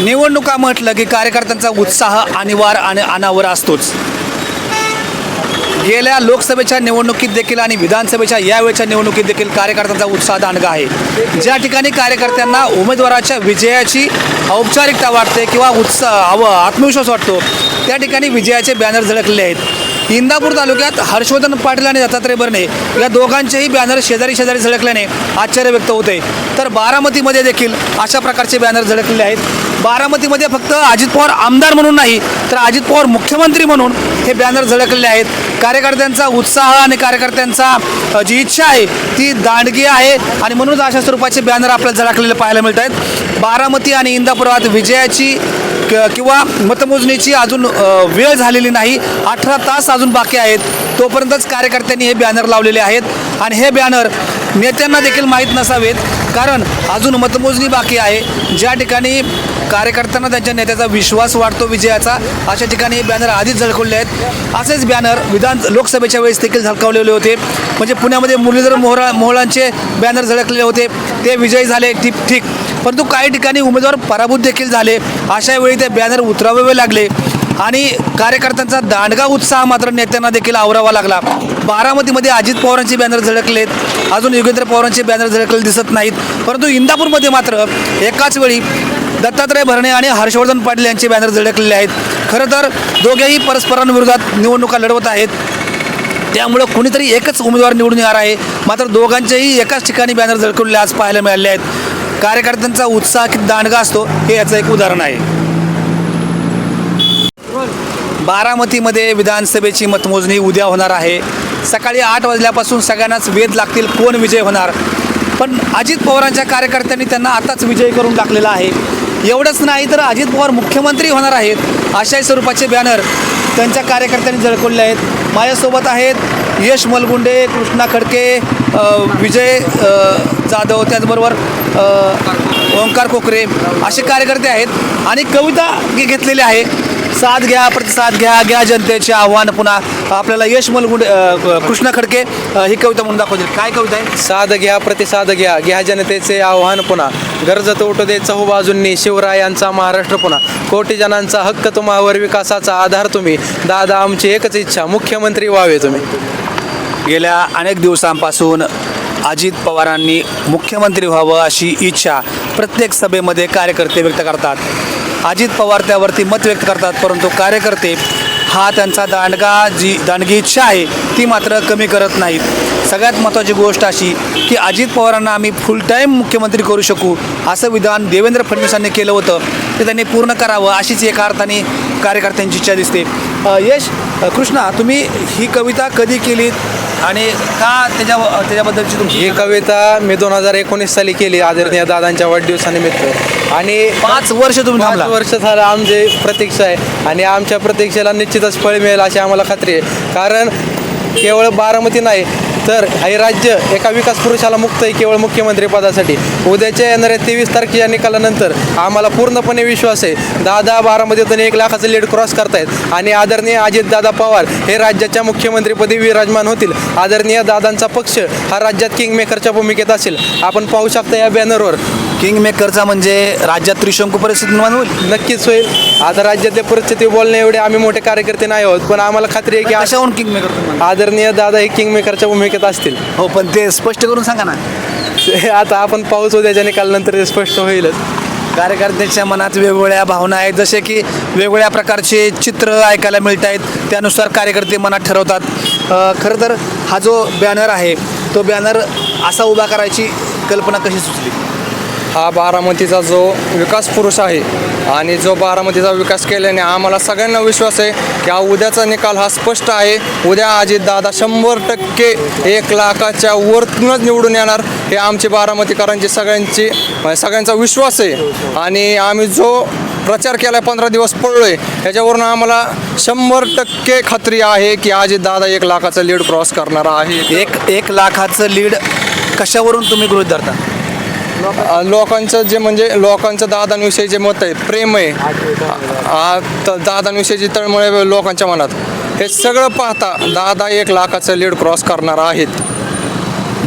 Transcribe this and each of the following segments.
निवडणुका म्हटलं की कार्यकर्त्यांचा उत्साह अनिवार्य आणि अनावर असतोच. गेल्या लोकसभेच्या निवडणुकीत देखील आणि विधानसभेच्या यावेळच्या निवडणुकीत देखील कार्यकर्त्यांचा उत्साह दांडगा आहे. ज्या ठिकाणी कार्यकर्त्यांना उमेदवाराच्या विजयाची औपचारिकता वाटते किंवा उत्साह आत्मविश्वास वाटतो त्या ठिकाणी विजयाचे बॅनर झळकलेले आहेत. इंदापूर तालुक्यात हर्षवर्धन पाटील आणि दत्तात्रय बर्णे या दोघांचेही बॅनर शेजारी शेजारी झळकल्याने आश्चर्य व्यक्त होते. तर बारामतीमध्ये देखील अशा प्रकारचे बॅनर झळकलेले आहेत. बारामतीमध्ये फक्त अजित पवार आमदार म्हणून नाही तर अजित पवार मुख्यमंत्री म्हणून हे बॅनर झळकलेले आहेत. कार्यकर्त्यांचा उत्साह आणि कार्यकर्त्यांचा जी इच्छा आहे ती दांडगी आहे आणि म्हणूनच अशा स्वरूपाचे बॅनर आपल्याला झळकलेले पाहायला मिळत आहेत बारामती आणि इंदापुरात विजयाची क- किंवा मतमोजणीची अजून वेळ झालेली नाही. अठरा तास अजून बाकी आहेत. तोपर्यंतच कार्यकर्त्यांनी हे बॅनर लावलेले आहेत. आणि हे बॅनर नेत्यांना देखील माहीत नसावेत. कारण अजून मतमोजणी बाकी आहे. ज्या ठिकाणी कार्यकर्त्यांना त्यांच्या नेत्याचा विश्वास वाढतो विजयाचा अशा ठिकाणी हे बॅनर आधीच झळकवले आहेत. असेच बॅनर विधान लोकसभेच्या वेळेस देखील झळकावलेले होते. म्हणजे पुण्यामध्ये मुरलीधर मोहरा मोहळांचे बॅनर झळकलेले होते. ते विजयी झाले ठीक ठीक. परंतु काही ठिकाणी उमेदवार पराभूत देखील झाले. अशा वेळी ते बॅनर उतरावे लागले. आणि कार्यकर्त्यांचा दांडगा उत्साह मात्र नेत्यांना देखील आवरावा लागला. बारामतीमध्ये अजित पवारांचे बॅनर झळकलेत. अजून योगेंद्र पवारांचे बॅनर झळकले दिसत नाहीत. परंतु इंदापूरमध्ये मात्र एकाच वेळी दत्तात्रय भरणे आणि हर्षवर्धन पाटील यांचे बॅनर झळकलेले आहेत. खरं तर दोघेही परस्परांविरोधात निवडणुका लढवत आहेत. त्यामुळं कुणीतरी एकच उमेदवार निवडून येणार आहे. मात्र दोघांचेही एकाच ठिकाणी बॅनर झळकवलेले आज पाहायला मिळाले आहेत. कार्यकर्त्यांचा उत्साह किती दांडगा असतो हे याचं एक उदाहरण आहे. बारामतीमध्ये विधानसभेची मतमोजणी उद्या होणार आहे. सकाळी आठ वाजल्यापासून सगळ्यांनाच वेध लागतील कोण विजय होणार? पण अजित पवारांच्या कार्यकर्त्यांनी त्यांना आताच विजय करून टाकलेला आहे. एवढंच नाही तर अजित पवार मुख्यमंत्री होणार आहेत अशाही स्वरूपाचे बॅनर त्यांच्या कार्यकर्त्यांनी झळकवले आहेत. माझ्यासोबत आहेत यश मलगुंडे कृष्णा खडके विजय जाधव त्याचबरोबर ओंकार कोकरे असे कार्यकर्ते आहेत आणि कविता घे- घेतलेली आहे. साथ घ्या प्रतिसाद घ्या घ्या जनतेचे आव्हान पुन्हा. आपल्याला यश मलगुंडे कृष्णा खडके ही कविता म्हणून दाखवते काय कविता आहे? साध घ्या प्रतिसाद घ्या घ्या जनतेचे आव्हान पुन्हा. गरज उठू दे चहूबाजूंनी शिवरायांचा महाराष्ट्र पुन्हा. कोटी जणांचा हक्क तुम्हावर विकासाचा आधार तुम्ही. दादा आमची एकच इच्छा मुख्यमंत्री व्हावे तुम्ही. गेल्या अनेक दिवसांपासून अजित पवारांनी मुख्यमंत्री व्हावं अशी इच्छा प्रत्येक सभेमध्ये कार्यकर्ते व्यक्त करतात. अजित पवार त्यावरती मत व्यक्त करतात परंतु कार्यकर्ते हा त्यांचा दांडगा जी दांडगी इच्छा आहे ती मात्र कमी करत नाहीत. सगळ्यात महत्त्वाची गोष्ट अशी की अजित पवारांना आम्ही फुल टाईम मुख्यमंत्री करू शकू असं विधान देवेंद्र फडणवीसांनी केलं होतं. ते त्यांनी पूर्ण करावं अशीच एका अर्थाने कार्यकर्त्यांची इच्छा दिसते. यश कृष्णा तुम्ही ही कविता कधी केलीत? आणि का त्याच्या त्याच्याबद्दलची तुमची ही कविता मी दोन हजार एकोणीस साली केली आदरणीय दादांच्या वाढदिवसानिमित्त. आणि पाच वर्ष तुम्ही पाच थांबला. वर्ष झालं आमची प्रतीक्षा आहे. आणि आमच्या प्रतीक्षेला निश्चितच फळ मिळेल अशी आम्हाला खात्री आहे. कारण केवळ बारामती नाही तर हे राज्य एका विकास पुरुषाला मुक्त आहे केवळ मुख्यमंत्री पदासाठी. उद्याच्या येणाऱ्या तेवीस तारखेच्या निकालानंतर आम्हाला पूर्णपणे विश्वास आहे. दहा बारामध्ये त्यांनी एक लाखाचं लीड क्रॉस करतायत. आणि आदरणीय अजितदादा पवार हे राज्याच्या मुख्यमंत्रीपदी विराजमान होतील. आदरणीय दादांचा पक्ष हा राज्यात किंगमेकरच्या भूमिकेत असेल. आपण पाहू शकता या बॅनरवर किंग मेकरचा म्हणजे राज्यात त्रिशंकू परिस्थिती निर्माण होईल? नक्कीच होईल. आता राज्यातल्या परिस्थिती बोलणे एवढे आम्ही मोठे कार्यकर्ते नाही आहोत पण आम्हाला खात्री आहे की आज कशाहून किंग मेकर आदरणीय दादा हे किंगमेकरच्या भूमिकेत असतील. हो पण ते स्पष्ट करून सांगा ना. ते आता आपण पाऊस उद्याच्या निकालानंतर ते स्पष्ट होईलच. कार्यकर्त्यांच्या मनात वेगवेगळ्या भावना आहेत जसे की वेगवेगळ्या प्रकारचे चित्र ऐकायला मिळत आहेत त्यानुसार कार्यकर्ते मनात ठरवतात. अ, खरं तर हा जो बॅनर आहे तो बॅनर असा उभा करायची कल्पना कशी सुचली? हा बारामतीचा जो विकास पुरुष आहे आणि जो बारामतीचा विकास केल्याने आम्हाला सगळ्यांना विश्वास आहे की हा उद्याचा निकाल हा स्पष्ट आहे. उद्या अजितदादा शंभर टक्के एक लाखाच्या वरतूनच निवडून येणार हे आमचे बारामतीकरांची सगळ्यांची सगळ्यांचा विश्वास आहे. आणि आम्ही जो प्रचार केला आहे पंधरा दिवस पडलोय ह्याच्यावरून आम्हाला शंभर टक्के खात्री आहे की अजितदादा एक लाखाचा लीड क्रॉस करणार आहे. एक एक लाखाचं लीड कशावरून तुम्ही गृहित धरता? अ, लोकांचं जे म्हणजे लोकांचं दादांविषयी जे मत आहे प्रेम आहे आ, त- दादांविषयीची आहे लोकांच्या मनात हे सगळं पाहता दादा एक लाखाचं लीड क्रॉस करणार आहेत.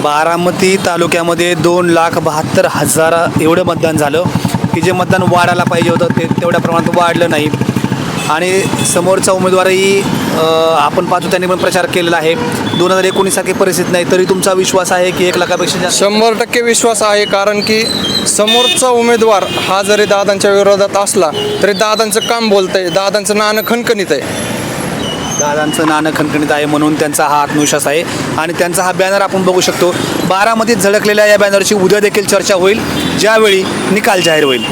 बारामती तालुक्यामध्ये दोन लाख बहात्तर हजार एवढं मतदान झालं की जे मतदान वाढायला पाहिजे होतं ते तेवढ्या प्रमाणात वाढलं नाही. आणि समोरचा उमेदवारही आपण पाहतो त्यांनी पण प्रचार केलेला आहे. दोन हजार एकोणीससारखी परिस्थिती नाही तरी तुमचा विश्वास आहे की एक लाखापेक्षा जास्त? शंभर टक्के विश्वास आहे कारण की समोरचा उमेदवार हा जरी दादांच्या विरोधात असला तरी दादांचं काम बोलतंय दादांचं नाणं खणखणीत आहे. दादांचं नाणं खणखणीत आहे म्हणून त्यांचा हा आत्मविश्वास आहे. आणि त्यांचा हा बॅनर आपण बघू शकतो. बारामतीत झळकलेल्या या बॅनरची उद्या देखील चर्चा होईल ज्यावेळी निकाल जाहीर होईल.